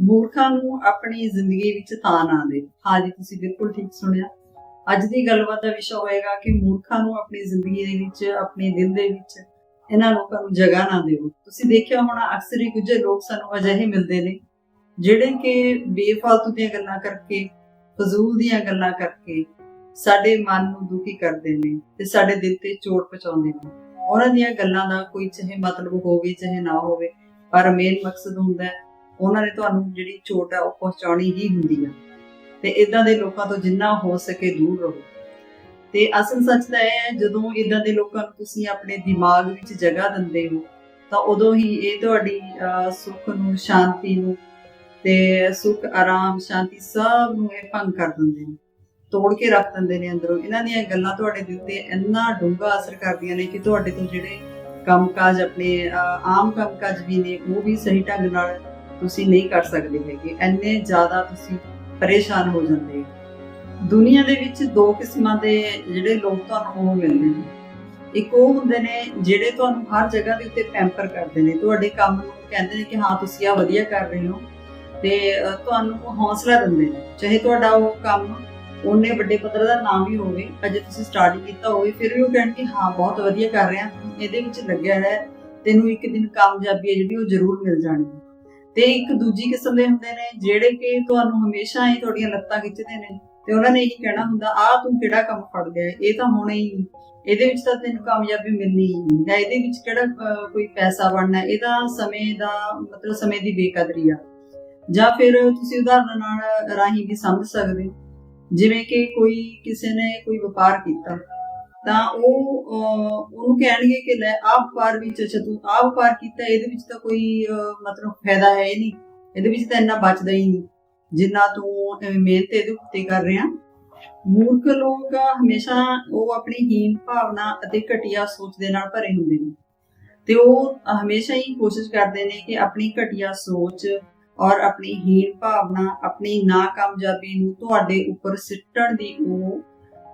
ਮੂਰਖਾਂ ਨੂੰ ਆਪਣੀ ਜ਼ਿੰਦਗੀ ਵਿੱਚ ਤਾਂ ਨਾ ਦੇ। ਹਾਂ ਤੁਸੀਂ ਬਿਲਕੁਲ ਠੀਕ ਸੁਣਿਆ। ਅੱਜ ਦੀ ਗੱਲਬਾਤ ਦਾ ਵਿਸ਼ਾ ਹੋਏਗਾ ਕਿ ਮੂਰਖਾਂ ਨੂੰ ਆਪਣੀ ਜ਼ਿੰਦਗੀ ਦੇ ਵਿੱਚ, ਆਪਣੇ ਦਿਲ ਦੇ ਵਿੱਚ ਇਹਨਾਂ ਲੋਕਾਂ ਨੂੰ ਜਗ੍ਹਾ ਨਾ ਦਿਓ ਤੁਸੀਂ ਦੇਖਿਆ ਹੋਣਾ, ਅਕਸਰ ਹੀ ਕੁਝ ਲੋਕ ਸਾਨੂੰ ਅਜਿਹੇ ਮਿਲਦੇ ਨੇ, ਜਿਹੜੇ ਕਿ ਬੇਫਾਲਤੂ ਦੀਆਂ ਗੱਲਾਂ ਕਰਕੇ, ਫਜ਼ੂਲ ਦੀਆਂ ਗੱਲਾਂ ਕਰਕੇ ਸਾਡੇ ਮਨ ਨੂੰ ਦੁਖੀ ਕਰਦੇ ਨੇ ਤੇ ਸਾਡੇ ਦਿਲ ਤੇ ਚੋਟ ਪਹੁੰਚਾਉਂਦੇ ਨੇ। ਉਹਨਾਂ ਦੀਆਂ ਗੱਲਾਂ ਦਾ ਕੋਈ ਚਾਹੇ ਮਤਲਬ ਹੋਵੇ, ਚਾਹੇ ਨਾ ਹੋਵੇ, ਪਰ ਮੇਨ ਮਕਸਦ ਹੁੰਦਾ ਹੈ ਉਹਨਾਂ ਨੇ ਤੁਹਾਨੂੰ ਜਿਹੜੀ ਚੋਟ ਆ ਉਹ ਪਹੁੰਚਾਉਣੀ ਹੀ ਹੁੰਦੀ ਆ। ਤੇ ਇਦਾਂ ਦੇ ਲੋਕਾਂ ਤੋਂ ਜਿੰਨਾ ਹੋ ਸਕੇ ਦੂਰ ਰਹੋ। ਤੇ ਅਸਲ ਸੱਚ ਤਾਂ ਇਹ ਹੈ ਜਦੋਂ ਇਦਾਂ ਦੇ ਲੋਕਾਂ ਨੂੰ ਤੁਸੀਂ ਆਪਣੇ ਦਿਮਾਗ ਵਿੱਚ ਜਗ੍ਹਾ ਦਿੰਦੇ ਹੋ ਤਾਂ ਉਦੋਂ ਹੀ ਇਹ ਤੁਹਾਡੀ ਸੁੱਖ ਨੂੰ ਸ਼ਾਂਤੀ ਨੂੰ ਤੇ ਸੁੱਖ ਆਰਾਮ ਸ਼ਾਂਤੀ ਸਭ ਨੂੰ ਇਹ ਭੰਗ ਕਰ ਦਿੰਦੇ ਨੇ। ਤੋੜ ਕੇ ਰੱਖ ਦਿੰਦੇ ਨੇ ਅੰਦਰੋਂ। ਇਹਨਾਂ ਦੀਆਂ ਗੱਲਾਂ ਤੁਹਾਡੇ ਦਿਲ ਤੇ ਇੰਨਾ ਡੂੰਘਾ ਅਸਰ ਕਰਦੀਆਂ ਨੇ ਕਿ ਤੁਹਾਡੇ ਤੋਂ ਜਿਹੜੇ ਕੰਮਕਾਜ ਆਪਣੇ ਅਹ, ਆਮ ਕੰਮਕਾਜ ਵੀ ਨੇ ਉਹ ਵੀ ਸਹੀ ਢੰਗ ਨਾਲ ਤੁਸੀਂ ਨਹੀਂ ਕਰ ਸਕਦੇ ਹੈਗੇ। ਇੰਨੇ ਜ਼ਿਆਦਾ ਤੁਸੀਂ ਪਰੇਸ਼ਾਨ ਹੋ ਜਾਂਦੇ ਹੋ। ਦੁਨੀਆ ਦੇ ਵਿੱਚ ਦੋ ਕਿਸਮਾਂ ਦੇ ਜਿਹੜੇ ਲੋਕ ਤੁਹਾਨੂੰ ਉਹ ਮਿਲਦੇ ਨੇ। ਇੱਕ ਉਹ ਹੁੰਦੇ ਨੇ ਜਿਹੜੇ ਤੁਹਾਨੂੰ ਹਰ ਜਗ੍ਹਾ ਦੇ ਉੱਤੇ ਪੈਂਪਰ ਕਰਦੇ ਨੇ। ਤੁਹਾਡੇ ਕੰਮ ਨੂੰ ਕਹਿੰਦੇ ਨੇ ਕਿ ਹਾਂ, ਤੁਸੀਂ ਆ ਵਧੀਆ ਕਰ ਰਹੇ ਹੋ। ਤੇ ਤੁਹਾਨੂੰ ਹੌਸਲਾ ਦਿੰਦੇ ਨੇ। ਚਾਹੇ ਤੁਹਾਡਾ ਉਹ ਕੰਮ ਉਹਨੇ ਵੱਡੇ ਪੱਧਰ ਦਾ ਨਾਮ ਵੀ ਹੋਵੇ, ਅਜੇ ਤੁਸੀਂ ਸਟਾਰਟ ਕੀਤਾ ਹੋਵੇ, ਫਿਰ ਵੀ ਉਹ ਕਹਿਣਗੇ ਹਾਂ, ਬਹੁਤ ਵਧੀਆ ਕਰ ਰਿਹਾ। ਇਹਦੇ ਵਿੱਚ ਲੱਗਿਆ ਹੈ ਤੈਨੂੰ ਇੱਕ ਦਿਨ ਕਾਮਯਾਬੀ ਹੈ ਜਿਹੜੀ ਉਹ ਜ਼ਰੂਰ ਮਿਲ ਜਾਣੀ ਹੈ। ਤੇ ਇੱਕ ਦੂਜੀ ਕਿਸਮ ਦੇ ਹੁੰਦੇ ਨੇ, ਜਿਹੜੇ ਕਿ ਤੁਹਾਨੂੰ ਹਮੇਸ਼ਾ ਹੀ ਤੁਹਾਡੀਆਂ ਲੱਤਾਂ ਖਿੱਚਦੇ ਨੇ। ਤੇ ਉਹਨਾਂ ਨੇ ਇਹੀ ਕਹਿਣਾ ਹੁੰਦਾ, ਆ, ਤੂੰ ਕਿਹੜਾ ਕੰਮ ਫੜ ਲਿਆ ਇਹ ਤਾਂ ਹੋਣਾ ਹੀ ਨਹੀਂ। ਇਹਦੇ ਵਿੱਚ ਤਾਂ ਤੈਨੂੰ ਕਾਮਯਾਬੀ ਮਿਲਣੀ ਨਹੀਂ। ਜਾਂ ਇਹਦੇ ਵਿੱਚ ਕਿਹੜਾ ਕੋਈ ਪੈਸਾ ਬਣਨਾ ਇਹਦਾ ਸਮੇਂ ਦਾ, ਮਤਲਬ ਸਮੇਂ ਦੀ ਬੇਕਦਰੀ ਆ। ਜਾਂ ਫਿਰ ਤੁਸੀਂ ਉਦਾਹਰਨ ਨਾਲ ਰਾਹੀਂ ਵੀ ਸਮਝ ਸਕਦੇ ਜਿਵੇਂ ਕਿ ਕੋਈ ਕਿਸੇ ਨੇ ਕੋਈ ਵਪਾਰ ਕੀਤਾ। ਤਾਂ ਉਹ ਉਹਨੂੰ ਕਹਿਣਗੇ ਕਿ ਲੈ ਆਹ ਵਪਾਰ ਵਿੱਚ ਅੱਛਾ, ਤੂੰ ਆਹ ਵਪਾਰ ਕੀਤਾ, ਇਹਦੇ ਵਿੱਚ ਤਾਂ ਕੋਈ ਮਤਲਬ ਫਾਇਦਾ ਹੈ ਹੀ ਨਹੀਂ। ਇਹਦੇ ਵਿੱਚ ਤਾਂ ਇੰਨਾ ਬਚਦਾ ਹੀ ਨਹੀਂ। ਜਿੰਨਾ ਤੂੰ ਮਿਹਨਤ ਇਹਦੇ ਉੱਤੇ ਕਰ ਰਿਹਾ। ਮੂਰਖ ਲੋਕ ਹਮੇਸ਼ਾ ਉਹ ਆਪਣੀ ਹੀਨ ਭਾਵਨਾ ਅਤੇ ਘਟੀਆ ਸੋਚ ਦੇ ਨਾਲ ਭਰੇ ਹੁੰਦੇ ਨੇ। ਤੇ ਉਹ ਹਮੇਸ਼ਾ ਹੀ ਕੋਸ਼ਿਸ਼ ਕਰਦੇ ਨੇ ਕਿ ਆਪਣੀ ਘਟੀਆ ਸੋਚ ਔਰ ਆਪਣੀ ਹੀਣ ਭਾਵਨਾ, ਆਪਣੀ ਨਾਕਾਮਯਾਬੀ ਨੂੰ ਤੁਹਾਡੇ ਉੱਪਰ ਸਿੱਟਣ ਦੀ ਉਹ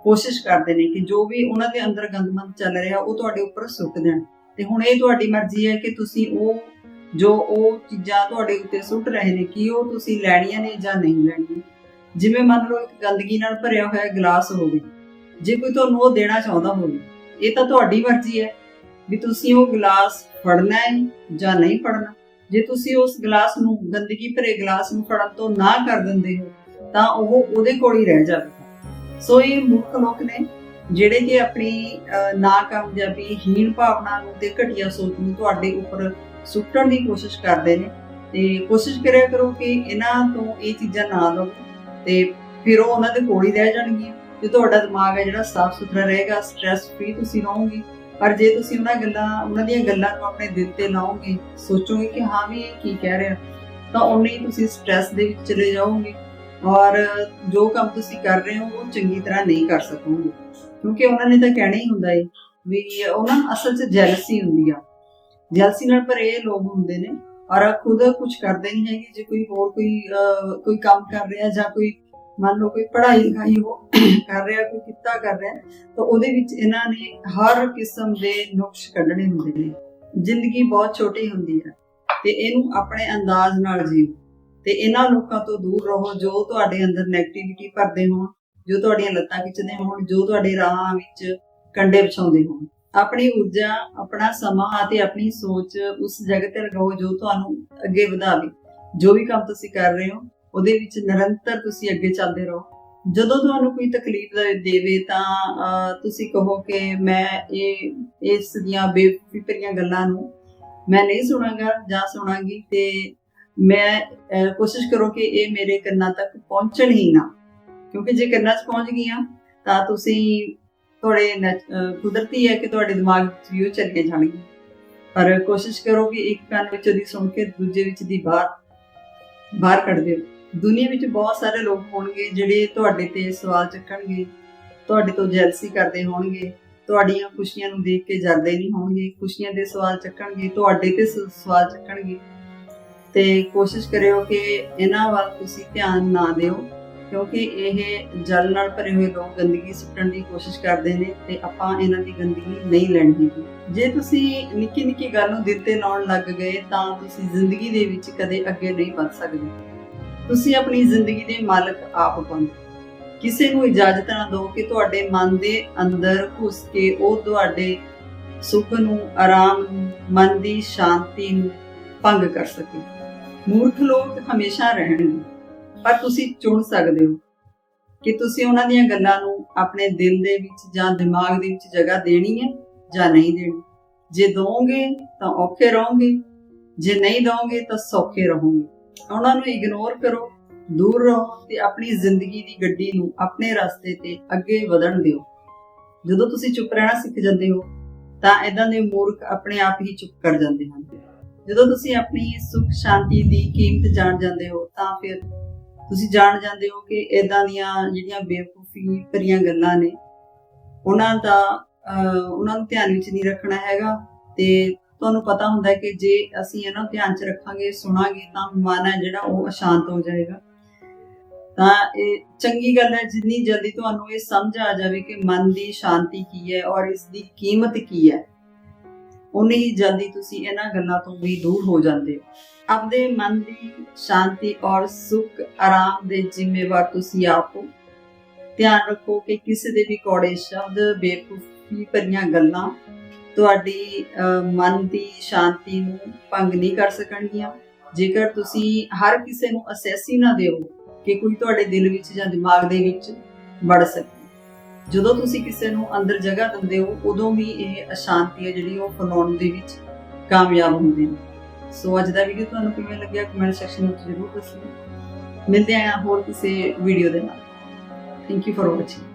ਕੋਸ਼ਿਸ਼ ਕਰਦੇ ਨੇ ਕਿ ਜੋ ਵੀ ਉਹਨਾਂ ਦੇ ਅੰਦਰ ਗੰਦਮੰਦ ਚੱਲ ਰਿਹਾ, ਉਹ ਤੁਹਾਡੇ ਉੱਪਰ ਸੁੱਟ ਦੇਣ। ਤੇ ਹੁਣ ਇਹ ਤੁਹਾਡੀ ਮਰਜ਼ੀ ਹੈ ਕਿ ਤੁਸੀਂ ਉਹ, ਜੋ ਉਹ ਚੀਜ਼ਾਂ ਤੁਹਾਡੇ ਉੱਤੇ ਸੁੱਟ ਰਹੇ ਨੇ, ਕਿ ਉਹ ਤੁਸੀਂ ਲੈਣੀਆਂ ਨੇ ਜਾਂ ਨਹੀਂ ਲੈਣੀਆਂ। ਜਿਵੇਂ ਮੰਨ ਲਓ ਇੱਕ ਗੰਦਗੀ ਨਾਲ ਭਰਿਆ ਹੋਇਆ ਗਲਾਸ ਹੋਵੇ, ਜੇ ਕੋਈ ਤੁਹਾਨੂੰ ਉਹ ਦੇਣਾ ਚਾਹੁੰਦਾ ਹੋਵੇ, ਇਹ ਤਾਂ ਤੁਹਾਡੀ ਮਰਜ਼ੀ ਹੈ ਵੀ ਤੁਸੀਂ ਉਹ ਗਲਾਸ ਫੜਨਾ ਹੈ ਜਾਂ ਨਹੀਂ ਫੜਨਾ। ਜੇ ਤੁਸੀਂ ਉਸ ਗਲਾਸ ਨੂੰ, ਗੰਦਗੀ ਭਰੇ ਗਲਾਸ ਨੂੰ ਫੜਨ ਤੋਂ ਨਾ ਕਰ ਦਿੰਦੇ ਹੋ, ਤਾਂ ਉਹ ਉਹਦੇ ਕੋਲ ਹੀ ਰਹਿ ਜਾਵੇ। ਸੋ ਇਹ ਮੁੱਖ ਲੋਕ ਨੇ, ਜਿਹੜੇ ਕਿ ਆਪਣੀ ਨਾਕਾਮਯਾਬੀ, ਹੀਣ ਭਾਵਨਾ ਨੂੰ ਤੇ ਘਟੀਆ ਸੋਚ ਨੂੰ ਤੁਹਾਡੇ ਉੱਪਰ ਸੁੱਟਣ ਦੀ ਕੋਸ਼ਿਸ਼ ਕਰਦੇ ਨੇ। ਤੇ ਕੋਸ਼ਿਸ਼ ਕਰਿਆ ਕਰੋ ਕਿ ਇਹਨਾਂ ਤੋਂ ਇਹ ਚੀਜ਼ਾਂ ਨਾ ਲਓ ਤੇ ਫਿਰ ਉਹ ਉਹਨਾਂ ਦੇ ਕੋਲ ਹੀ ਰਹਿ ਜਾਣਗੀਆਂ। ਤੇ ਤੁਹਾਡਾ ਦਿਮਾਗ ਹੈ ਜਿਹੜਾ ਸਾਫ਼ ਸੁਥਰਾ ਰਹੇਗਾ ਸਟ्रेस ਫ੍ਰੀ ਤੁਸੀਂ ਰਹੋਗੇ। ਪਰ ਜੇ ਤੁਸੀਂ ਉਹਨਾਂ ਗੱਲਾਂ, ਉਹਨਾਂ ਦੀਆਂ ਗੱਲਾਂ ਨੂੰ ਆਪਣੇ ਦਿਲ ਤੇ ਲਾਓਗੇ, ਸੋਚੋਗੇ ਕਿ ਹਾਂ ਵੀ ਇਹ ਕੀ ਕਹਿ ਰਿਹਾ, ਤਾਂ ਉਨੇ ਹੀ ਤੁਸੀਂ ਸਟ्रेस ਦੇ ਵਿੱਚ ਚਲੇ ਜਾਓਗੇ। ਔਰ ਜੋ ਕੰਮ ਤੁਸੀਂ ਕਰ ਰਹੇ ਹੋ, ਉਹ ਚੰਗੀ ਤਰ੍ਹਾਂ ਨਹੀਂ ਕਰ ਸਕੋਗੇ। ਕਿਉਂਕਿ ਉਹਨਾਂ ਨੇ ਤਾਂ ਕਹਿਣਾ ਹੀ ਹੁੰਦਾ ਏ ਵੀ ਉਹ ਨਾ ਅਸਲ 'ਚ ਜੈਲਸੀ ਹੁੰਦੀ ਆ। ਜੈਲਸੀ ਨਾਲ ਭਰੇ ਲੋਕ ਹੁੰਦੇ ਨੇ, ਔਰ ਖੁਦ ਕੁਝ ਕਰਦੇ ਨਹੀਂ ਹੈਗੇ, ਜੇ ਕੋਈ ਹੋਰ ਕੋਈ ਕੋਈ ਕੰਮ ਕਰ ਰਿਹਾ ਜਾਂ ਕੋਈ ਮੰਨ ਲਓ ਕੋਈ ਪੜ੍ਹਾਈ ਲਿਖਾਈ ਉਹ ਕਰ ਰਿਹਾ, ਕੋਈ ਕਿੱਤਾ ਕਰ ਰਿਹਾ, ਤਾਂ ਉਹਦੇ ਵਿੱਚ ਇਹਨਾਂ ਨੇ ਹਰ ਕਿਸਮ ਦੇ ਨੁਕਸ ਕੱਢਣੇ ਹੁੰਦੇ ਨੇ। ਜ਼ਿੰਦਗੀ ਬਹੁਤ ਛੋਟੀ ਹੁੰਦੀ ਹੈ ਤੇ ਇਹਨੂੰ ਆਪਣੇ ਅੰਦਾਜ਼ ਨਾਲ ਜੀਓ। ਤੇ ਇਹਨਾਂ ਲੋਕਾਂ ਤੋਂ ਦੂਰ ਰਹੋ, ਜੋ ਤੁਹਾਡੇ ਅੰਦਰ 네ਗੇਟਿਵਿਟੀ ਭਰਦੇ ਹੋਣ, ਜੋ ਤੁਹਾਡੀਆਂ ਲੱਤਾਂ ਖਿੱਚਦੇ ਹੋਣ, ਜੋ ਤੁਹਾਡੇ ਰਾਹਾਂ ਵਿੱਚ ਕੰਡੇ ਵਿਛਾਉਂਦੇ ਹੋਣ। ਆਪਣੀ ਊਰਜਾ, ਆਪਣਾ ਸਮਾਂ ਅਤੇ ਆਪਣੀ ਸੋਚ ਉਸ ਜਗ੍ਹਾ ਤੇ ਲਗਾਓ ਜੋ ਤੁਹਾਨੂੰ ਅੱਗੇ ਵਧਾਵੇ। ਜੋ ਵੀ ਕੰਮ ਤੁਸੀਂ ਕਰ ਰਹੇ ਹੋ, ਉਹਦੇ ਵਿੱਚ ਨਿਰੰਤਰ ਤੁਸੀਂ ਅੱਗੇ ਚੱਲਦੇ ਰਹੋ। ਜਦੋਂ ਤੁਹਾਨੂੰ ਕੋਈ ਤਕਲੀਫ ਦੇਵੇ ਤਾਂ ਤੁਸੀਂ ਕਹੋ ਕਿ ਮੈਂ ਇਹ, ਇਸ ਦੀਆਂ ਬੇਫਿਕਰੀਆਂ ਗੱਲਾਂ ਨੂੰ ਮੈਂ ਨਹੀਂ ਸੁਣਾਂਗਾ ਜਾਂ ਸੁਣਾਂਗੀ ਤੇ ਮੈਂ ਕੋਸ਼ਿਸ਼ ਕਰੋ ਕਿ ਇਹ ਮੇਰੇ ਕੰਨਾਂ ਤੱਕ ਪਹੁੰਚਣ ਹੀ ਨਾ। ਕਿਉਂਕਿ ਜੇ ਕੰਨਾਂ 'ਚ ਪਹੁੰਚ ਗਈਆਂ, ਤਾਂ ਤੁਸੀਂ ਤੁਹਾਡੇ ਕੁਦਰਤੀ ਹੈ ਕਿ ਤੁਹਾਡੇ ਦਿਮਾਗ 'ਚ ਵੀ ਉਹ ਚੱਲੇ ਜਾਣਗੇ। ਪਰ ਕੋਸ਼ਿਸ਼ ਕਰੋ ਕਿ ਇੱਕ ਕੰਨ ਵਿੱਚੋਂ ਦੀ ਸੁਣ ਕੇ ਦੂਜੇ ਵਿੱਚ ਦੀ ਬਾਹਰ ਬਾਹਰ ਕੱਢ ਦਿਓ। ਦੁਨੀਆ ਵਿੱਚ ਬਹੁਤ ਸਾਰੇ ਲੋਕ ਹੋਣਗੇ ਜਿਹੜੇ ਤੁਹਾਡੇ ਤੇ ਸਵਾਲ ਚੱਕਣਗੇ, ਤੁਹਾਡੇ ਤੋਂ ਜੈਲਸੀ ਕਰਦੇ ਹੋਣਗੇ, ਤੁਹਾਡੀਆਂ ਖੁਸ਼ੀਆਂ ਨੂੰ ਦੇਖ ਕੇ ਜਰਦੇ ਨਹੀਂ ਹੋਣਗੇ, ਖੁਸ਼ੀਆਂ ਦੇ ਸਵਾਲ ਚੱਕਣਗੇ, ਤੁਹਾਡੇ ਤੇ ਸਵਾਲ ਚੱਕਣਗੇ। ਤੇ ਕੋਸ਼ਿਸ਼ ਕਰਿਓ ਕਿ ਇਹਨਾਂ ਵੱਲ ਤੁਸੀਂ ਧਿਆਨ ਨਾ ਦਿਓ, ਕਿਉਂਕਿ ਇਹ ਜਲ ਨਾਲ ਭਰੇ ਹੋਏ ਲੋਕ ਗੰਦਗੀ ਸੁੱਟਣ ਦੀ ਕੋਸ਼ਿਸ਼ ਕਰਦੇ ਨੇ ਤੇ ਆਪਾਂ ਇਹਨਾਂ ਦੀ ਗੰਦਗੀ ਨਹੀਂ ਲੈਣੀ ਜੇ ਤੁਸੀਂ ਨਿੱਕੀ ਨਿੱਕੀ ਗੱਲ ਨੂੰ ਦਿਲ ਤੇ ਲਾਉਣ ਲੱਗ ਗਏ, ਤਾਂ ਤੁਸੀਂ ਜ਼ਿੰਦਗੀ ਦੇ ਵਿੱਚ ਕਦੇ ਅੱਗੇ ਨਹੀਂ ਵੱਧ ਸਕਦੇ। ਤੁਸੀਂ ਆਪਣੀ ਜ਼ਿੰਦਗੀ ਦੇ ਮਾਲਕ ਆਪ ਬਣੋ। ਕਿਸੇ ਨੂੰ ਇਜਾਜ਼ਤ ਨਾ ਦਿਓ ਕਿ ਤੁਹਾਡੇ ਮਨ ਦੇ ਅੰਦਰ ਘੁਸ ਕੇ ਉਹ ਤੁਹਾਡੇ ਸੁੱਖ ਨੂੰ, ਆਰਾਮ ਨੂੰ, ਮਨ ਦੀ ਸ਼ਾਂਤੀ ਨੂੰ ਭੰਗ ਕਰ ਸਕੇ। ਮੂਰਖ ਲੋਕ ਹਮੇਸ਼ਾ ਰਹਿਣਗੇ ਪਰ ਤੁਸੀਂ ਚੁਣ ਸਕਦੇ ਹੋ ਕਿ ਤੁਸੀਂ ਉਹਨਾਂ ਦੀਆਂ ਗੱਲਾਂ ਨੂੰ ਆਪਣੇ ਦਿਲ ਦੇ ਵਿੱਚ ਜਾਂ ਦਿਮਾਗ ਦੇ ਵਿੱਚ ਜਗ੍ਹਾ ਦੇਣੀ ਹੈ ਜਾਂ ਨਹੀਂ ਦੇਣੀ। ਜੇ ਦੋਗੇ ਤਾਂ ਔਖੇ ਰਹੋਗੇ, ਜੇ ਨਹੀਂ ਦੋਗੇ ਤਾਂ ਸੌਖੇ ਰਹੋਗੇ। ਉਹਨਾਂ ਨੂੰ ਇਗਨੋਰ ਕਰੋ, ਦੂਰ ਰਹੋ ਤੇ ਆਪਣੀ ਜ਼ਿੰਦਗੀ ਦੀ ਗੱਡੀ ਨੂੰ ਆਪਣੇ ਰਸਤੇ ਤੇ ਅੱਗੇ ਵਧਣ ਦਿਓ। ਜਦੋਂ ਤੁਸੀਂ ਚੁੱਪ ਰਹਿਣਾ ਸਿੱਖ ਜਾਂਦੇ ਹੋ, ਤਾਂ ਇਦਾਂ ਦੇ ਮੂਰਖ ਆਪਣੇ ਆਪ ਹੀ ਚੁੱਪ ਕਰ ਜਾਂਦੇ ਹਨ। ਜਦੋਂ ਤੁਸੀਂ ਆਪਣੀ ਸੁੱਖ ਸ਼ਾਂਤੀ ਦੀ ਕੀਮਤ ਜਾਣ ਜਾਂਦੇ ਹੋ, ਤਾਂ ਫਿਰ ਤੁਸੀਂ ਜਾਣ ਜਾਂਦੇ ਹੋ ਕਿ ਇਦਾਂ ਦੀਆਂ ਜਿਹੜੀਆਂ ਬੇਵਕੂਫੀ ਭਰੀਆਂ ਗੱਲਾਂ ਨੇ, ਉਹਨਾਂ ਦਾ ਉਹਨਾਂ ਨੂੰ ਧਿਆਨ ਵਿੱਚ ਨਹੀਂ ਰੱਖਣਾ ਹੈਗਾ ਤੇ ਤੁਹਾਨੂੰ ਪਤਾ ਹੁੰਦਾ ਕਿ ਜੇ ਅਸੀਂ ਇਹਨਾਂ ਨੂੰ ਧਿਆਨ 'ਚ ਰੱਖਾਂਗੇ, ਸੁਣਾਂਗੇ, ਤਾਂ ਮਨ ਹੈ ਜਿਹੜਾ ਉਹ ਅਸ਼ਾਂਤ ਹੋ ਜਾਏਗਾ। ਤਾਂ ਇਹ ਚੰਗੀ ਗੱਲ ਹੈ, ਜਿੰਨੀ ਜਲਦੀ ਤੁਹਾਨੂੰ ਇਹ ਸਮਝ ਆ ਜਾਵੇ ਕਿ ਮਨ ਦੀ ਸ਼ਾਂਤੀ ਕੀ ਹੈ ਔਰ ਇਸ ਦੀ ਕੀਮਤ ਕੀ ਹੈ ਉਨੀ ਹੀ ਜਲਦੀ ਤੁਸੀਂ ਇਹਨਾਂ ਗੱਲਾਂ ਤੋਂ ਵੀ ਦੂਰ ਹੋ ਜਾਂਦੇ ਹੋ। ਆਪਦੇ ਮਨ ਦੀ ਸ਼ਾਂਤੀ ਔਰ ਸੁੱਖ ਆਰਾਮ ਦੇ ਜ਼ਿੰਮੇਵਾਰ ਤੁਸੀਂ ਆਪ ਹੋ। ਧਿਆਨ ਰੱਖੋ ਕਿ ਕਿਸੇ ਦੇ ਵੀ ਕੌੜੇ ਸ਼ਬਦ ਬੇਵਕੂਫੀ ਭਰੀਆਂ ਗੱਲਾਂ ਤੁਹਾਡੀ ਅਹ, ਮਨ ਦੀ ਸ਼ਾਂਤੀ ਨੂੰ ਭੰਗ ਨਹੀਂ ਕਰ ਸਕਣਗੀਆਂ। ਜੇਕਰ ਤੁਸੀਂ ਹਰ ਕਿਸੇ ਨੂੰ ਅਸੈਸੀ ਨਾ ਦਿਓ ਕਿ ਕੋਈ ਤੁਹਾਡੇ ਦਿਲ ਵਿੱਚ ਜਾਂ ਦਿਮਾਗ ਦੇ ਵਿੱਚ ਵੜ ਸਕੇ। ਜਦੋਂ ਤੁਸੀਂ ਕਿਸੇ ਨੂੰ ਅੰਦਰ ਜਗ੍ਹਾ ਦਿੰਦੇ ਹੋ, ਉਦੋਂ ਵੀ ਇਹ ਅਸ਼ਾਂਤੀ ਹੈ ਜਿਹੜੀ ਉਹ ਫੈਲਾਉਣ ਦੇ ਵਿੱਚ ਕਾਮਯਾਬ ਹੁੰਦੇ ਨੇ ਸੋ ਅੱਜ ਦਾ ਵੀਡੀਓ ਤੁਹਾਨੂੰ ਕਿਵੇਂ ਲੱਗਿਆ ਕਮੈਂਟ ਸੈਕਸ਼ਨ ਵਿੱਚ ਜ਼ਰੂਰ ਦੱਸੋ ਮਿਲਦੇ ਹਾਂ ਹੋਰ ਕਿਸੇ ਵੀਡੀਓ ਦੇ ਨਾਲ। Thank you for watching